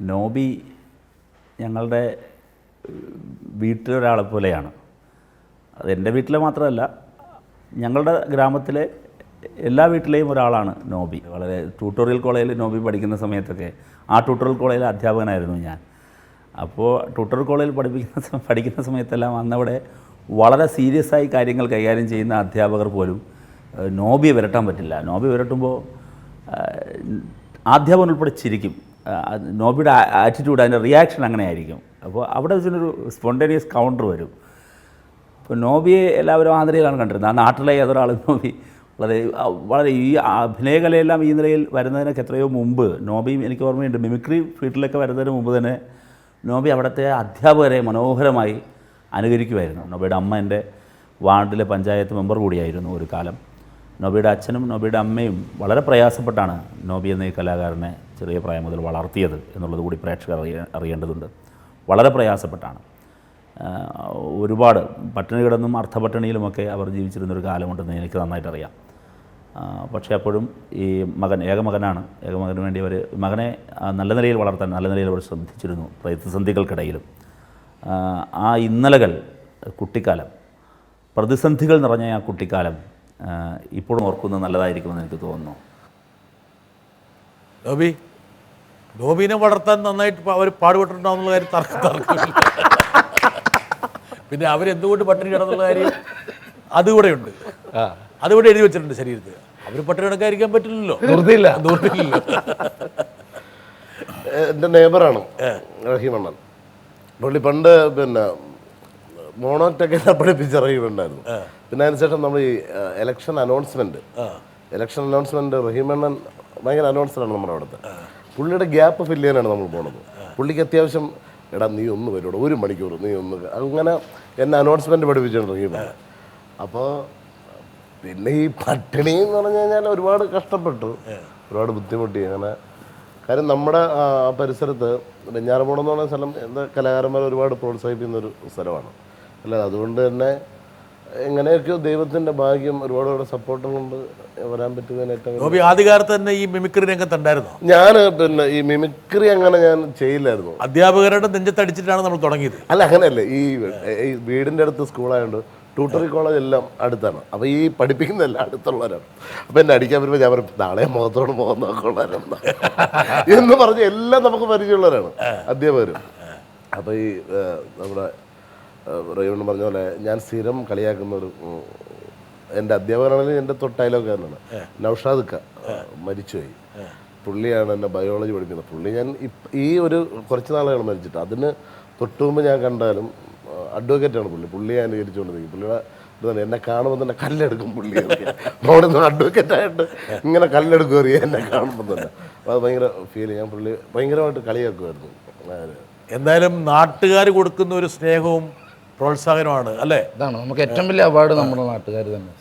നോബി ഞങ്ങളുടെ വീട്ടിലൊരാളെ പോലെയാണ്. അത് എന്റെ വീട്ടിലെ മാത്രമല്ല ഞങ്ങളുടെ ഗ്രാമത്തിലെ എല്ലാ വീട്ടിലെയും ഒരാളാണ് നോബി. വളരെ ട്യൂട്ടോറിയൽ കോളേജിൽ നോബി പഠിക്കുന്ന സമയത്തൊക്കെ ആ ട്യൂട്ടോറിയൽ കോളേജിലെ അധ്യാപകനായിരുന്നു ഞാൻ. അപ്പോൾ ട്യൂട്ടോറിയൽ കോളേജിൽ പഠിപ്പിക്കുന്ന പഠിക്കുന്ന സമയത്തെല്ലാം അന്നവിടെ വളരെ സീരിയസ് ആയി കാര്യങ്ങൾ കൈകാര്യം ചെയ്യുന്ന അധ്യാപകർ പോലും നോബിയെ വിരട്ടാൻ പറ്റില്ല. നോബി വിരട്ടുമ്പോൾ അധ്യാപകൻ ഉൾപ്പെടെ ചിരിക്കും. നോബിയുടെ ആറ്റിറ്റ്യൂഡ് അതിന്റെ റിയാക്ഷൻ അങ്ങനെ ആയിരിക്കും അപ്പോൾ അവിടെ വെച്ചൊരു സ്പോണ്ടേനിയസ് കൗണ്ടർ വരും. ഇപ്പോൾ നോബിയെ എല്ലാവരും ആ നിലയിലാണ് കണ്ടിരുന്നത്. ആ നാട്ടിലെ ഏതൊരാൾ നോബി വളരെ വളരെ ഈ അഭിനയകലയെല്ലാം ഈ നിലയിൽ വരുന്നതിനൊക്കെ എത്രയോ മുമ്പ് നോബിയും എനിക്ക് ഓർമ്മയുണ്ട്. മിമിക്രി ഫീൽഡിലൊക്കെ വരുന്നതിന് മുമ്പ് തന്നെ നോബി അവിടുത്തെ അധ്യാപകരെ മനോഹരമായി അനുകരിക്കുമായിരുന്നു. നോബിയുടെ അമ്മ എന്റെ വാർഡിലെ പഞ്ചായത്ത് മെമ്പർ കൂടിയായിരുന്നു ഒരു കാലം. നോബിയുടെ അച്ഛനും നോബിയുടെ അമ്മയും വളരെ പ്രയാസപ്പെട്ടാണ് നോബി എന്ന ഈ കലാകാരനെ ചെറിയ പ്രായം മുതൽ വളർത്തിയത് എന്നുള്ളത് കൂടി പ്രേക്ഷകർ അറിയ അറിയേണ്ടതുണ്ട്. വളരെ പ്രയാസപ്പെട്ടാണ്. ഒരുപാട് പട്ടിണി കിടന്നും അർത്ഥപട്ടിണിയിലുമൊക്കെ അവർ ജീവിച്ചിരുന്നൊരു കാലമുണ്ടെന്ന് എനിക്ക് നന്നായിട്ട് അറിയാം. പക്ഷേ അപ്പോഴും ഈ മകൻ ഏകമകനാണ്. ഏകമകന് വേണ്ടി അവർ മകനെ നല്ല നിലയിൽ വളർത്താൻ നല്ല നിലയിൽ അവർ ശ്രദ്ധിച്ചിരുന്നു പ്രതിസന്ധികൾക്കിടയിലും. ആ ഇന്നലകൾ കുട്ടിക്കാലം പ്രതിസന്ധികൾ നിറഞ്ഞ ആ കുട്ടിക്കാലം ഇപ്പോഴും ഓർക്കുന്നത് നല്ലതായിരിക്കുമെന്ന് എനിക്ക് തോന്നുന്നു. ഗോപി ഗോപിനെ വളർത്താൻ നന്നായിട്ട് അവർ പാടുപെട്ടിട്ടുണ്ടാവുന്ന കാര്യം തർക്കം തർക്കമില്ല. പിന്നെ അവരെന്തുകൊണ്ട് പട്ടിണി കിടന്നുള്ള കാര്യം അതുകൂടെ ഉണ്ട്. അതുകൂടെ എഴുതി വെച്ചിട്ടുണ്ട് ശരീരത്തിൽ. അവർ പട്ടിണി കിടക്കാതിരിക്കാൻ പറ്റില്ലല്ലോ. നിർത്തിയില്ല നിർത്തിയില്ലല്ലോ എന്റെ റഹീം റഹീമണ്ണൻ പുള്ളി പണ്ട് പിന്നെ മോണോറ്റൊക്കെ പഠിപ്പിച്ച് ഇറങ്ങിയിട്ടുണ്ടായിരുന്നു പിന്നെ അതിനുശേഷം നമ്മൾ ഈ ഇലക്ഷൻ അനൗൺസ്മെന്റ് ഇലക്ഷൻ അനൗൺസ്മെന്റ് റഹീമണ്ണൻ ഭയങ്കര അനൗൺസറാണ് നമ്മുടെ അവിടുത്തെ. പുള്ളിയുടെ ഗ്യാപ്പ് ഫില്ല് ചെയ്യാനാണ് നമ്മൾ പോണത്. പുള്ളിക്ക് അത്യാവശ്യം എടാ നീ ഒന്ന് വരൂട ഒരു മണിക്കൂർ നീ ഒന്ന് അങ്ങനെ എന്നെ അനൗൺസ്മെന്റ് പഠിപ്പിച്ചിട്ടുണ്ട് റഹീമണ്ണൻ. അപ്പോൾ പിന്നെ ഈ പട്ടിണി എന്ന് പറഞ്ഞു കഴിഞ്ഞാൽ ഒരുപാട് കഷ്ടപ്പെട്ടു. ഒരുപാട് ബുദ്ധിമുട്ടി. അങ്ങനെ കാര്യം നമ്മുടെ ആ പരിസരത്ത് വെഞ്ഞാറമൂട് എന്ന് പറയുന്ന സ്ഥലം എന്താ കലാകാരന്മാരെ ഒരുപാട് പ്രോത്സാഹിപ്പിക്കുന്ന ഒരു സ്ഥലമാണ്. അല്ല അതുകൊണ്ട് തന്നെ എങ്ങനെയൊക്കെയോ ദൈവത്തിന്റെ ഭാഗ്യം ഒരുപാട് ഒരുപാട് സപ്പോർട്ടും കൊണ്ട് വരാൻ പറ്റുന്ന ഏറ്റവും വലിയ- നോബി ആദ്യകാലത്ത് തന്നെ ഈ മിമിക്രി രംഗത്തുണ്ടായിരുന്നോ ഞാൻ പിന്നെ ഈ മിമിക്രി അങ്ങനെ ഞാൻ ചെയ്യില്ലായിരുന്നു. അധ്യാപകരുടെ നെഞ്ചത്തടിച്ചിട്ടാണ് നമ്മൾ തുടങ്ങിയത്. അല്ല അങ്ങനെയല്ലേ. ഈ വീടിന്റെ അടുത്ത് സ്കൂളായതുകൊണ്ട് ട്യൂട്ടറി കോളേജ് എല്ലാം അടുത്താണ്. അപ്പോൾ ഈ പഠിപ്പിക്കുന്നതെല്ലാം അടുത്തുള്ളവരാണ്. അപ്പോൾ എന്നെ അടിക്കാൻ വരുമ്പോൾ ഞാൻ പറയും നാളെ മുഖത്തോട് മുഖം നോക്കുള്ളവരാണ് എന്ന്. പറഞ്ഞ് എല്ലാം നമുക്ക് പരിചയമുള്ളവരാണ് അധ്യാപകരും. അപ്പോൾ ഈ നമ്മുടെ റൈവൺ പറഞ്ഞ പോലെ ഞാൻ സ്ഥിരം കളിയാക്കുന്ന ഒരു എന്റെ അധ്യാപകനാണെങ്കിൽ എന്റെ തൊട്ടയലോക്കാരനാണ് നൗഷാദ് ക മരിച്ചുപോയി. പുള്ളിയാണ് എന്നെ ബയോളജി പഠിപ്പിക്കുന്നത്. പുള്ളി ഞാൻ ഈ ഒരു കുറച്ച് നാളുകൾ മരിച്ചിട്ട്. അതിന് തൊട്ട് മുമ്പ് ഞാൻ കണ്ടാലും അഡ്വക്കേറ്റാണ് പുള്ളി. പുള്ളിയെ അനുകരിച്ചുകൊണ്ട് നിൽക്കും പുള്ളിയുടെ എന്നെ കാണുമ്പോൾ തന്നെ കല്ലെടുക്കും പുള്ളി. അവിടെ നിന്ന് അഡ്വക്കേറ്റായിട്ട് ഇങ്ങനെ കല്ലെടുക്കും അറിയാം എന്നെ കാണുമ്പോൾ തന്നെ. അത് ഭയങ്കര ഫീൽ ഞാൻ പുള്ളി ഭയങ്കരമായിട്ട് കളിയാക്കുമായിരുന്നു. എന്തായാലും നാട്ടുകാർ കൊടുക്കുന്ന ഒരു സ്നേഹവും പ്രോത്സാഹനമാണ് അല്ലേ? ഇതാണ്. നമുക്ക് ഏറ്റവും വലിയ അവാർഡ് നമ്മുടെ നാട്ടുകാർ തന്നെ.